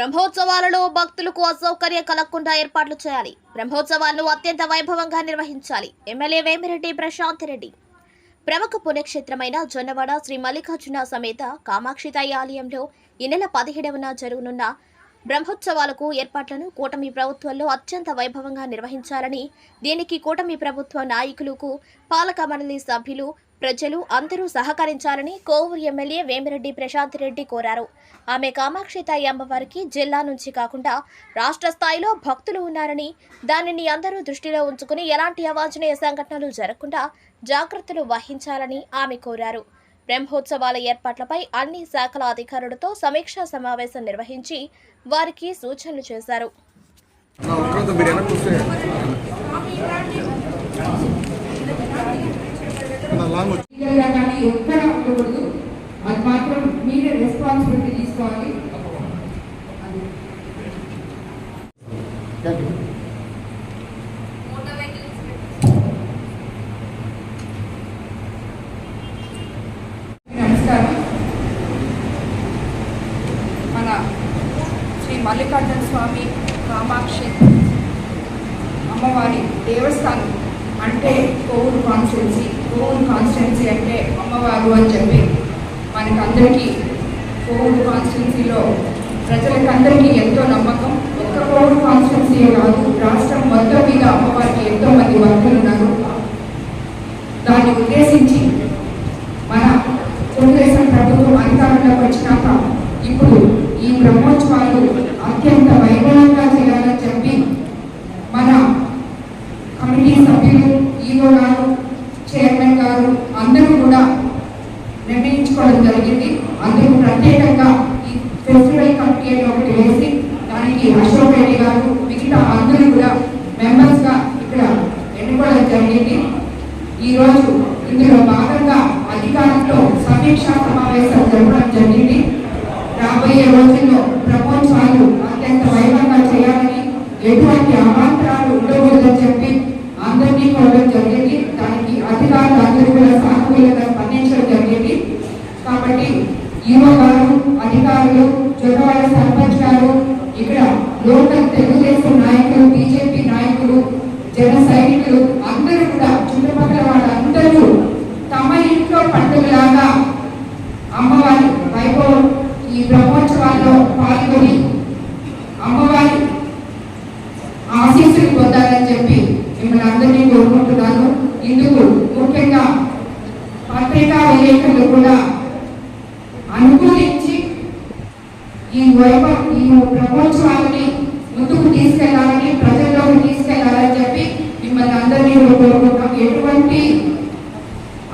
బ్రహ్మోత్సవాలలో భక్తులకు అసౌకర్యం కలగకుండా ఏర్పాట్లు చేయాలి. బ్రహ్మోత్సవాలను అత్యంత వైభవంగా నిర్వహించాలి. ఎమ్మెల్యే వేమిరెడ్డి ప్రశాంత్ రెడ్డి. ప్రముఖ పుణ్యక్షేత్రమైన జొన్నవాడ శ్రీ మల్లికార్జున సమేత కామాక్షిత ఆలయంలో ఈ నెల పదిహేడవన జరగనున్న బ్రహ్మోత్సవాలకు ఏర్పాట్లను కూటమి ప్రభుత్వంలో అత్యంత వైభవంగా నిర్వహించాలని దీనికి కూటమి ప్రభుత్వ నాయకులకు పాలక మండలి సభ్యులు ప్రజలు అందరూ సహకరించాలని కోవూరు ఎమ్మెల్యే వేమిరెడ్డి ప్రశాంత్ రెడ్డి కోరారు. ఆమె కామాక్షితాయి అమ్మవారికి జిల్లా నుంచి కాకుండా రాష్ట్ర స్థాయిలో భక్తులు ఉన్నారని దానిని అందరూ దృష్టిలో ఉంచుకుని ఎలాంటి అవాంఛనీయ సంఘటనలు జరగకుండా జాగ్రత్తలు వహించాలని ఆమె కోరారు. బ్రహ్మోత్సవాల ఏర్పాట్లపై అన్ని శాఖల అధికారులతో సమీక్షా సమావేశం నిర్వహించి వారికి సూచనలు చేశారు. లాంగ్ వచ్చి లీగల్గా కానీ ఎక్కడ ఉండకూడదు. అది మాత్రం మీరే రెస్పాన్సిబిలిటీ తీసుకోవాలి. నమస్కారం. మన శ్రీ మల్లికార్జున స్వామి కామాక్షి అమ్మవారి దేవస్థానం. అంటే కోవూరు కాన్స్టెన్సీ కోవూరు కాన్స్టెన్సీ అంటే అమ్మవారు అని చెప్పి మనకందరికీ కోవూరు కాన్స్టెన్సీలో ప్రజలకందరికీ ఎంతో నమ్మకం. ఒక్క కోవూరు కాన్స్టెన్సీ కాదు రాష్ట్రం మొత్తం మీద అమ్మవారికి ఎంతో మంది భక్తులు ఉన్నారు. దాన్ని ఉద్దేశించి మన తెలుగుదేశం ప్రభుత్వం అధికారంలోకి వచ్చినాక ఇప్పుడు ఈ బ్రహ్మోత్సవాలు అత్యంత వైభవం చేయాలని చెప్పి మన కమిటీ సభ్యులు ఈవో గారు చైర్మన్ గారు అందరూ కూడా నిర్ణయించుకోవడం జరిగింది. అందుకు ప్రత్యేకంగా ఈ ఫెస్టివల్ కమిటీ అని ఒకటి వేసి దానికి అశోక్ రెడ్డి గారు మిగతా అందరూ కూడా మెంబర్స్గా ఇక్కడ ఎన్నుకోవడం జరిగింది. ఈ రోజు ఇందులో భాగంగా అధికారులతో సమీక్షా సమావేశం జరపడం జరిగింది. రాబోయే రోజుల్లో ప్రపంచాలు అత్యంత వైభవంగా చేయాలని ఎటువంటి అవాంతరాలు ఉండకూడదని చెప్పి అందరినీ కోరడం జరిగింది. కూడా సానుకూలంగా స్పందించడం జరిగింది. కాబట్టి ఈవో గారు అధికారులు జొన్నవాడ సర్పంచ్ గారు ఇక్కడ లోకల్ తెలుగుదేశం నాయకులు బీజేపీ నాయకులు జన సైనికులు అందరూ కూడా చుట్టుపక్కల వాళ్ళందరూ తమ ఇంట్లో పండుగలాగా అమ్మవారి వైభవం ఈ బ్రహ్మోత్సవాల్లో పాల్గొని అమ్మవారి ఆశీస్సులు పొందాలని చెప్పి మిమ్మల్ని అందరినీ కోరుకుంటున్నాను ఇందుకు ముఖ్యంగా పత్రికా విలేకరులు కూడా అనుకూలించి ఈ ఈ బ్రహ్మోత్సవాలని ముందుకు తీసుకెళ్ళాలని ప్రజల్లోకి తీసుకెళ్ళాలని చెప్పి మిమ్మల్ని అందరినీ కోరుకుంటున్నాం. ఎటువంటి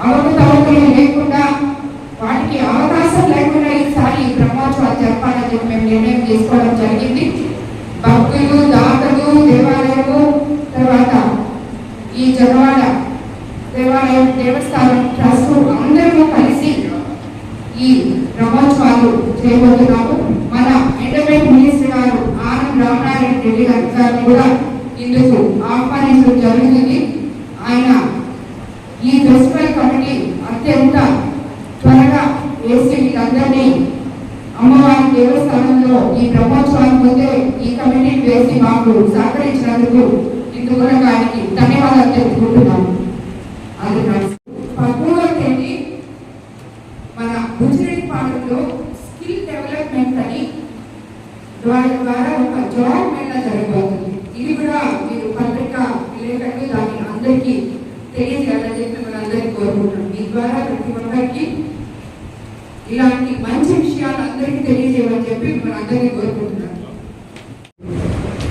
అవకతవకలు లేకుండా వాటికి అవకాశం లేకుండా ఈసారి ఈ బ్రహ్మోత్సవాలు జరపాలని చెప్పి మేము నిర్ణయం తీసుకోవడం జరిగింది. భక్తులు దాతలు దేవాలయము తర్వాత ఈ జనవాడ దేవాలయం దేవస్థానం ట్రస్ట్ అందరూ కలిసి ఈ బ్రహ్మోత్సవాలు చేయబోతున్నాము మన ఎంటర్టైన్మెంట్ మినిస్టర్ గారు ఆనంద్ రామనారాయణ రెడ్డి గారి గారిని కూడా ఇందుకు ఆహ్వానించడం జరుగుతుంది ఆయన ఈ ఫెస్టివల్ కమిటీ అత్యంత త్వరగా వేసి వీళ్ళందరినీ అమ్మవారి దేవస్థానంలో ఈ బ్రహ్మోత్సవానికి ముందే ఈ కమిటీ వేసి మాకు సహకరించినందుకు ఇందుకు ఆయనకి ధన్యవాదాలు తెలుపుకుంటున్నాను అది విలేకరులు దాన్ని అందరికీ తెలియజేయాలని చెప్పి మిమ్మల్ని అందరికీ కోరుకుంటున్నాం మీ ద్వారా ప్రతి ఒక్కరికి ఇలాంటి మంచి విషయాలు అందరికీ తెలియజేయమని చెప్పి మిమ్మల్ని అందరికీ కోరుకుంటున్నాం.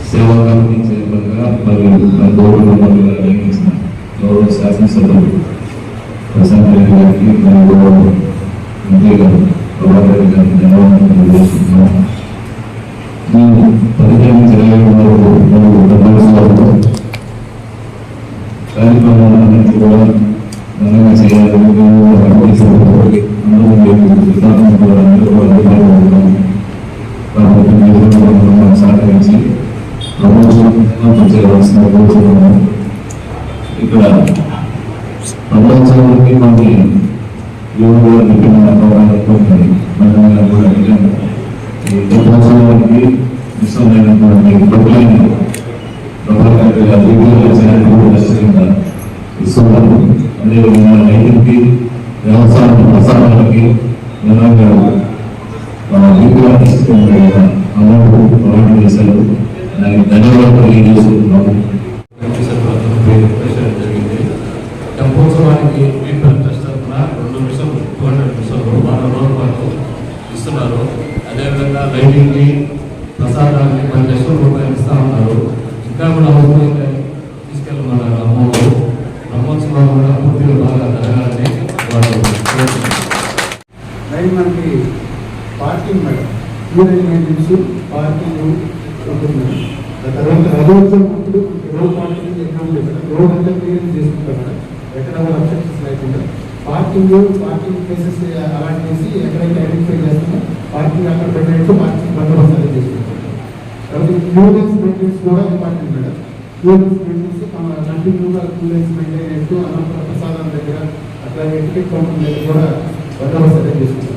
సేవా కమిటీ చైర్మన్గా మరియు గౌరవ మెంబర్గా నియమించిన గౌరవ శాసనసభ్యులు ప్రశాంత్ రెడ్డి గారికి నా మంత్రి గారు ప్రభాకర్ రెడ్డి గారికి ధన్యవాదాలు తెలియజేస్తున్నాం. సహకరించి ప్రమోషన్ చేయవలసిన ఇక్కడ ప్రపంచానికి మనకి యువకులు నిపుణ అవగాహన ఉన్నాయి కూడా ఈ విశ్వమైనటువంటి చేసినటువంటి అదేవిధంగా రైతులకి వ్యవసాయం ప్రసారాలకి విధంగా దానికి ధన్యవాదాలు తెలియజేసుకుంటున్నాము జరిగింది పీపుల్ ట్రస్ట్ తరఫున రెండు టూ హండ్రెడ్ నిమిషాలు వారం రోజుల పాటు ఇస్తున్నారు. అదేవిధంగా లైటింగ్కి ప్రసాదాన్ని parking madam? Tour maintenance parking ఉంటుంది? ఆ తర్వాత రథోత్సవం అప్పుడు రోడ్ పార్కింగ్ ఎక్కడ ఉంటుంది రోడ్ అంతా క్లియర్ చేసుకుంటాం మేడం. ఎక్కడ కూడా అబ్జెక్షన్స్ లేకుండా. పార్కింగ్ పార్కింగ్ ప్లేసెస్ అలాంటి చేసి ఎక్కడైతే ఐడెంటిఫై చేస్తామో పార్కింగ్ అక్కడ పెట్టినట్టు పార్కింగ్ బందోబస్తు అనేది చేసుకుంటాం తర్వాత క్యూరెన్స్ మెయింటెన్స్ కూడా ఇంపార్టెంట్ మేడం. క్యూరెన్స్ మెయింటెన్స్ కంటిన్యూగా క్యూరెన్స్ మెయింటైన్ చేస్తూ అనంతరం ప్రసాదం దగ్గర అట్లా ఎటికెట్ కౌంటర్ దగ్గర కూడా బందోబస్తు అనేది చేసుకుంటాం